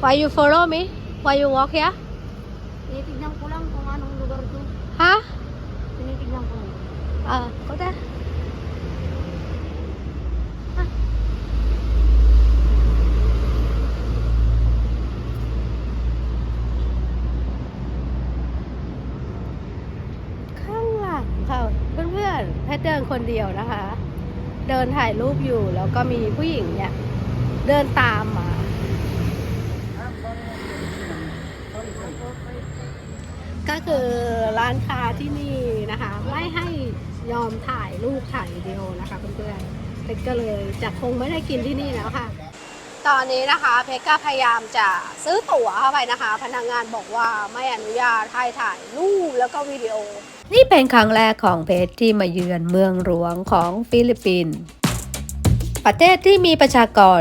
Why you follow me? Why you walk here? Tinitignan ko lang kung anong lugar to. Ha? Tinitignan ko lang. Ah, go there. Ah. ข้างหลังค่ะเพื่อนๆแพทเดินคนเดียวนะคะ เดินถ่ายรูปอยู่แล้วก็มีผู้หญิงเนี่ย เดินตามมา ก็คือร้านค้าที่นี่นะคะ ไม่ให้ยอมถ่ายรูปถ่ายวิดีโอนะคะเพื่อนๆเพชรก็เลยจะคงไม่ได้กินที่นี่แล้วค่ะ ตอนนี้นะคะเพชรก็พยายามจะซื้อตั๋วเข้าไปนะคะ พนักงานบอกว่าไม่อนุญาตให้ถ่ายรูปแล้วก็วิดีโอ นี่เป็นครั้งแรกของเพชรที่มาเยือนเมืองหลวงของฟิลิปปินส์ประเทศที่มีประชากร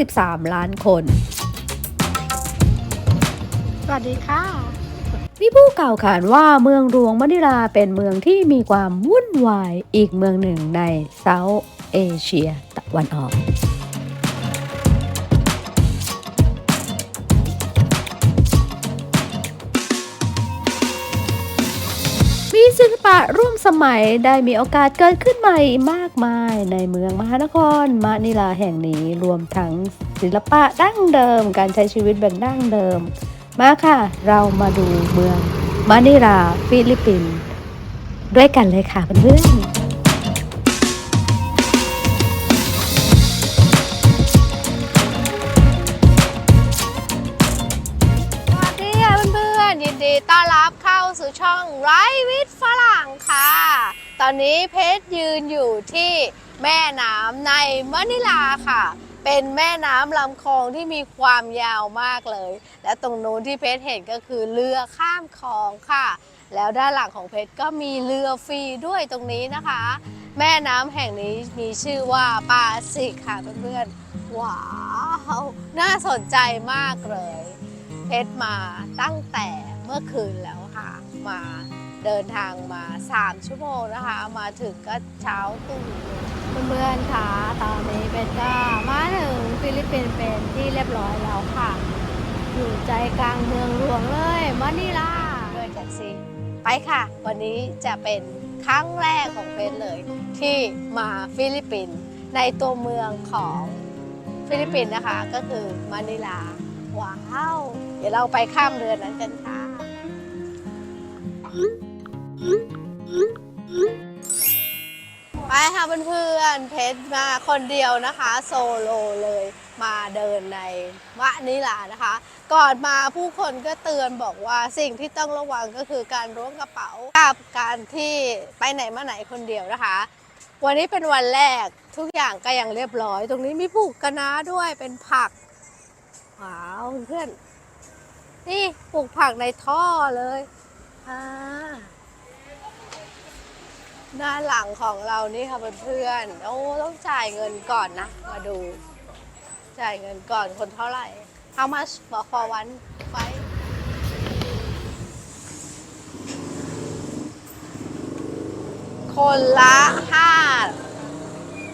113 ล้านคน สวัสดีค่ะ มีผู้กล่าวขานว่าเมืองหลวงมะนิลาเป็นเมืองที่มีความวุ่นวายอีกเมืองหนึ่งในเซาท์เอเชียตะวันออกมีศิลปะร่วมสมัยได้มีโอกาสเกิดขึ้นใหม่มากมายในเมืองมหานครมะนิลาแห่งนี้รวมทั้งศิลปะดั้งเดิม การใช้ชีวิตแบบดั้งเดิม มาค่ะ เรามาดูเมืองมะนิลาฟิลิปปินส์ด้วยกันเลยค่ะเพื่อนสวัสดีเพื่อนยินดีต้อนรับเข้าสู่ช่องไรวิทฝรั่งค่ะ ตอนนี้เพชรยืนอยู่ที่แม่น้ำในมะนิลาค่ะ เป็นแม่น้ำลำคลองที่มีความยาวมากเลย และตรงนู้นที่เพชรเห็นก็คือเรือข้ามคลองค่ะ แล้วด้านหลังของเพชรก็มีเรือฟรีด้วยตรงนี้นะคะ แม่น้ำแห่งนี้มีชื่อว่าปาสิกค่ะเพื่อนๆว้าวน่าสนใจมากเลย เพชรมาตั้งแต่เมื่อคืนแล้วค่ะ มาเดินทางมา 3 ชั่วโมงนะคะ มาถึงก็เช้าตู่ เพื่อนๆค่ะตอนนี้เพชรก็มาถึงฟิลิปปินส์เป็นที่เรียบร้อยแล้วค่ะ อยู่ใจกลางเมืองหลวงเลยมะนิลาด้วยแท็กซี่ไปค่ะ วันนี้จะเป็นครั้งแรกของเพชรเลย ที่มาฟิลิปปินส์ในตัวเมืองของฟิลิปปินส์นะคะ ก็คือมะนิลา ว้าว เดี๋ยวเราไปข้ามเรือนั้นกันค่ะ ค่ะเพื่อนๆเพชรมาคนเดียวนะคะ โซโลเลยมาเดินในวะนิลานะคะ ก่อนมาผู้คนก็เตือนบอกว่าสิ่งที่ต้องระวังก็คือการล้วงกระเป๋ากับการที่ไปไหนมาไหนคนเดียวนะคะ วันนี้เป็นวันแรกทุกอย่างก็ยังเรียบร้อย ตรงนี้มีปลูกคะน้าด้วยเป็นผักว้าวเพื่อนนี่ปลูกผักในท่อเลยอ่า ด้านหลังของเรานี่ค่ะเพื่อนๆโอ้ต้องจ่ายเงินก่อนนะ มาดู จ่ายเงินก่อนคนเท่าไหร่ How much for for one fight คนละห้า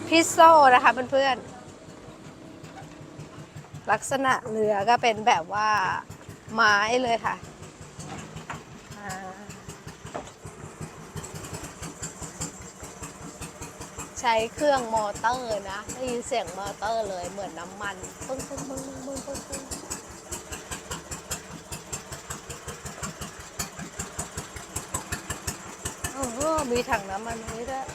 พิซโซนะคะเพื่อนๆ ลักษณะเรือก็เป็นแบบว่าไม้เลยค่ะอ่า ใช้เครื่องมอเตอร์นะได้ยินเสียงมอเตอร์เลยเหมือนน้ำมันปึ้งปึ้งปึ้งปึ้งปึ้งปึ้งโอ้โหมีถังน้ำมันนี้ด้วย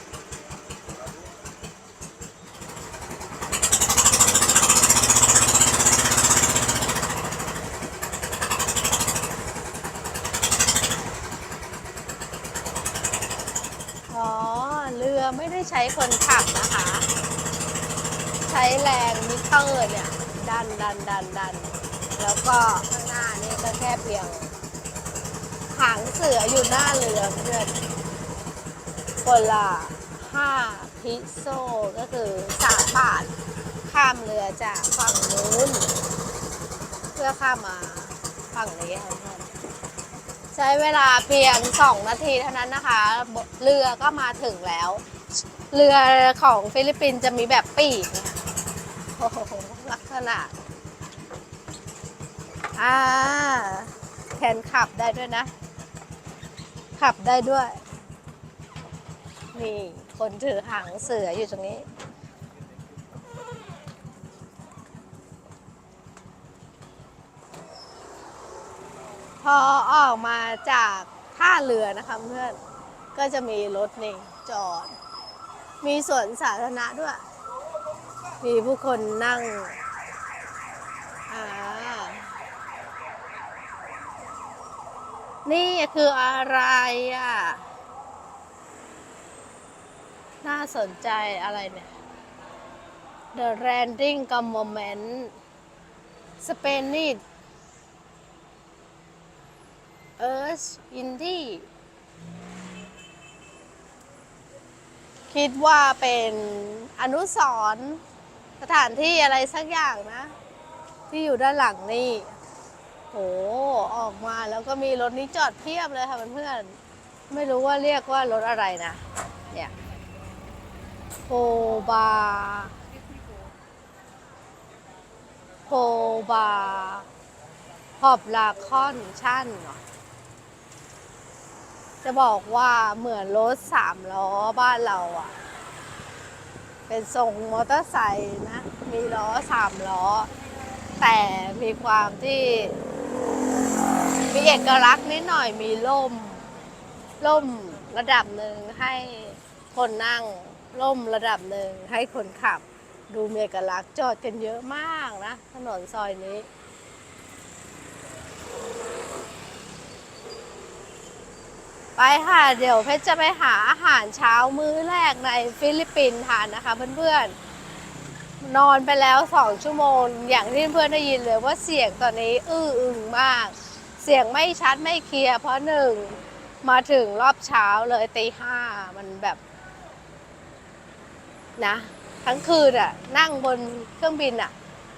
อ๋อ เรือ ไม่ได้ใช้คนขับนะคะ ใช้แรงมิเตอร์เนี่ย ดันดันดันดัน แล้วก็ข้างหน้านี่ก็แค่เพียงหางเสืออยู่หน้าเรือเพื่อนคนละห้าพิโซก็คือสามบาท ข้ามเรือจากฝั่งนู้น เพื่อข้ามมาฝั่งนี้ค่ะเพื่อนใช้เวลาเพียง2นาทีเท่านั้นนะคะ เรือก็มาถึงแล้ว เรือของฟิลิปปินส์จะมีแบบปีกโอ้โหลักษณะ อ่าแขนขับได้ด้วยนะ ขับได้ด้วย นี่คนถือหางเสืออยู่ตรงนี้พอออกมาจากท่าเรือนะคะเพื่อน ก็จะมีรถนี่จอด มีสวนสาธารณะด้วย มีผู้คนนั่งอ่านี่คืออะไรอะ น่าสนใจอะไรเนี่ย The Landing Government Spanish Earth Indie คิดว่าเป็นอนุสรณ์สถานที่อะไรสักอย่างนะ ที่อยู่ด้านหลังนี่โหออกมาแล้วก็มีรถนี้จอดเพียบเลยค่ะเพื่อนๆไม่รู้ว่าเรียกว่ารถอะไรนะ เนี่ยโพบาโพบาฮอบลาคอนชั่นเหรอ จะบอกว่าเหมือนรถสามล้อบ้านเราอะเป็นทรงมอเตอร์ไซค์นะ มีล้อสามล้อ แต่มีความที่ มีเอกลักษณ์นิดหน่อยมีล่ม ล่มระดับหนึ่งให้คนนั่ง ล่มระดับหนึ่งให้คนขับ ดูมีเอกลักษณ์จอดกันเยอะมากนะ ถนนซอยนี้ ไปค่ะ เดี๋ยวเพชรจะไปหาอาหารเช้ามื้อแรกในฟิลิปปินส์ทานนะคะเพื่อนๆ นอนไปแล้วสองชั่วโมง อย่างที่เพื่อนได้ยินเลยว่าเสียงตอนนี้อื้ออึงมาก เสียงไม่ชัดไม่เคลียร์เพราะหนึ่งมาถึงรอบเช้าเลยตีห้ามันแบบนะทั้งคืนอะนั่งบนเครื่องบินอะ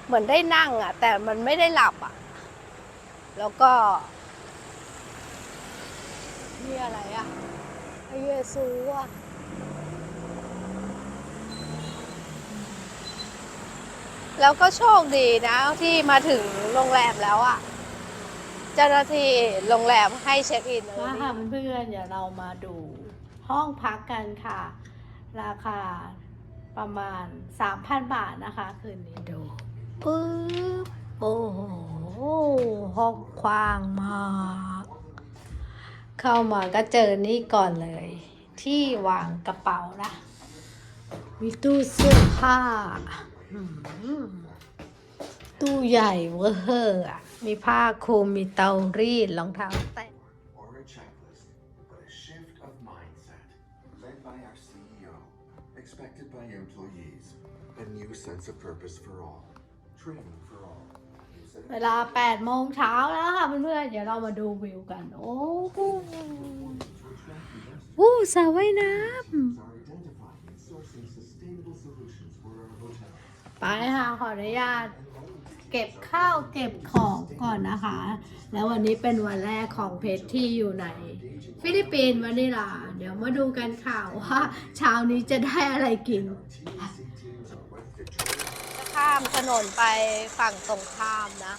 เหมือนได้นั่งอะแต่มันไม่ได้หลับอะแล้วก็ นี่อะไรอะพระเยซูอะแล้วก็โชคดีนะที่มาถึงโรงแรมแล้วอะเจ้าหน้าที่โรงแรมให้เช็คอินเลยมาค่ะเพื่อนๆเดี๋ยวเรามาดูห้องพักกันค่ะ ราคาประมาณ 3,000 บาทนะคะ คืนนี้ดูปึ๊บโอ้โหห้องกว้างมาก เข้ามาก็เจอนี่ก่อนเลย ที่วางกระเป๋านะมีตู้เสื้อผ้าตู้ใหญ่เวอร์มีผ้าคลุมมีเตารีดรองเท้าแตะ expected new sense of purpose for all, Trains. เวลา8โมงเช้าแล้วค่ะเพื่อนๆ เดี๋ยวเรามาดูวิวกัน โอ้โหอู้สระว่ายน้ are identifying and sourcing sustainable solutions for our hotel. ไปค่ะ ขออนุญาตเก็บข้าวเก็บของก่อนนะคะ แล้ววันนี้เป็นวันแรกของเพชรที่อยู่ใน ฟิลิปปินส์วานิลา เดี๋ยวมาดูกันข่าวว่าเช้านี้จะได้อะไรกิน ข้ามถนนไปฝั่งตรงข้ามนะ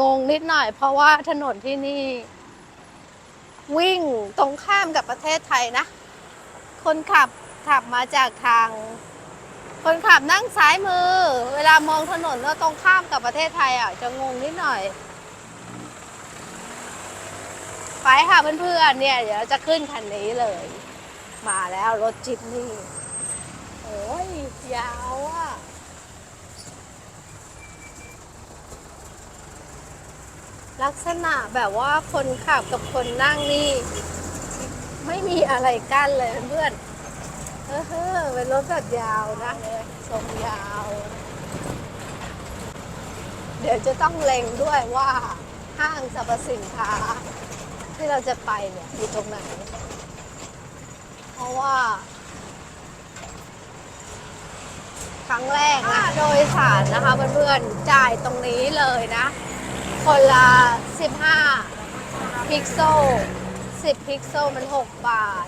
งงนิดหน่อยเพราะว่าถนนที่นี่ วิ่งตรงข้ามกับประเทศไทยนะ คนขับขับมาจากทาง คนขับนั่งซ้ายมือ เวลามองถนนแล้วตรงข้ามกับประเทศไทยอะ จะงงนิดหน่อย ไปค่ะเพื่อนๆเนี่ย เดี๋ยวจะขึ้นคันนี้เลย มาแล้วรถจิ๊บนี่ โอ้ยยาวอะลักษณะแบบว่าคนขับกับคนนั่งนี่ ไม่มีอะไรกั้นเลยเพื่อนเออเฮ้อเป็นรถแบบยาวนะทรงยาว เดี๋ยวจะต้องเล็งด้วยว่าห้างสรรพสินค้า ที่เราจะไปเนี่ยอยู่ตรงไหน เพราะว่า ครั้งแรกนะโดยสารนะคะเพื่อนๆ จ่ายตรงนี้เลยนะ คนละ 15 พิกโซล 10 พิกโซลมัน 6 บาท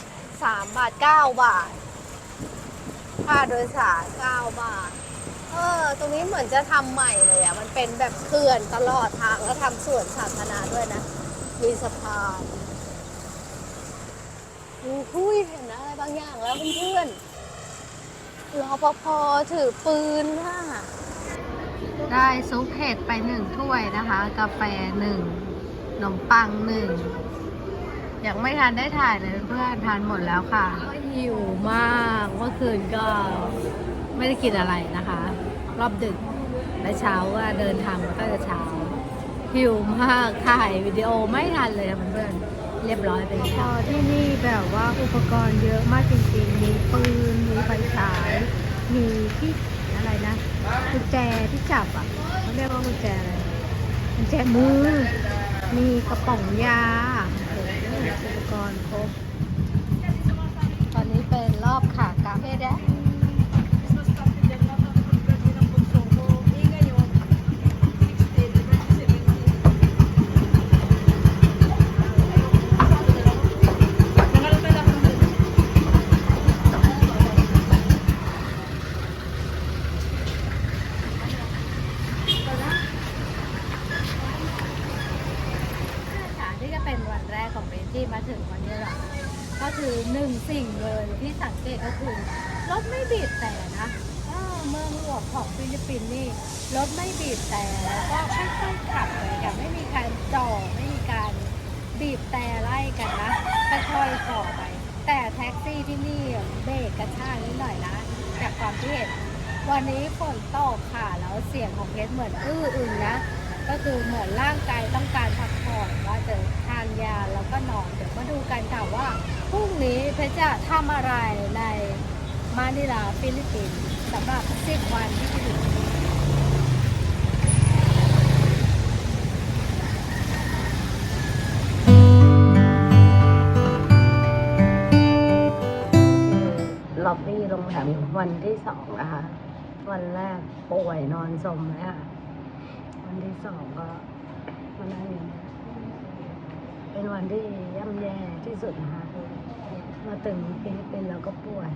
3 บาท 9 บาท ค่าโดยสาร 9 บาท เออ ตรงนี้เหมือนจะทำใหม่เลยอะ มันเป็นแบบเขื่อนตลอดทางแล้วทำสวนสาธารณะด้วยนะ มีสะพานอุ้ยเห็นอะไรบางอย่างแล้วเพื่อนๆ รอปภถือปืนค่ะ ได้ซุปเห็ดไปหนึ่งถ้วยนะคะ กาแฟหนึ่งขนมปังหนึ่งยังไม่ทันได้ถ่ายเลยเพื่อนทานหมดแล้วค่ะหิวมากเมื่อคืนก็ไม่ได้กินอะไรนะคะ รอบดึกและเช้าก็เดินทางมาตั้งแต่เช้าหิวมากถ่ายวิดีโอไม่ทันเลยค่ะเพื่อนๆเรียบร้อยไปแล้วที่นี่ แบบว่าอุปกรณ์เยอะมากจริงๆ มีปืน มีไฟฉาย มีที่อะไรนะกุญแจที่จับอะเขาเรียกว่ากุญแจอะไรกุญแจมือ มีกระป๋องยาอุปกรณ์ครบ ตอนนี้เป็นรอบขากลับเฮ้ดะค่ะนี่ก็เป็นวันแรกของเบนที่มาถึงวันนี้แหละก็คือหนึ่งสิ่งเลยที่สังเก็คือรถไม่บีบแต่นะเมืองหลวงของฟิลิปปินส์นี่รถไม่บีบแต่แล้วก็ค่อยๆขับไปกันไม่มีการจ่อไม่มีการบีบแต่ไล่กันนะค่อยๆจ่อไป แต่แท็กซี่ที่นี่เบรกกระชากนิดหน่อยนะจากความที่เห็นวันนี้ฝนตกค่ะแล้วเสียงของเพชรเหมือนอื้ออึงนะก็คือเหมือนร่างกายต้องการพักผ่อนว่าจะทานยาแล้วก็นอนเดี๋ยวมาดูกันค่ะ นี้เพชรจะทำอะไรในมานิลาฟิลิปปินส์สำหรับ10วันที่จะถึงล็อบบี้โรงแรมวันที่สองนะคะ วันแรกป่วยนอนสมเลยค่ะ วันที่สองก็มานั่งอย่างนี้เป็นวันที่ย่ำแย่ที่สุดนะคะ มาถึงเป็นเป็นเราก็ป่วย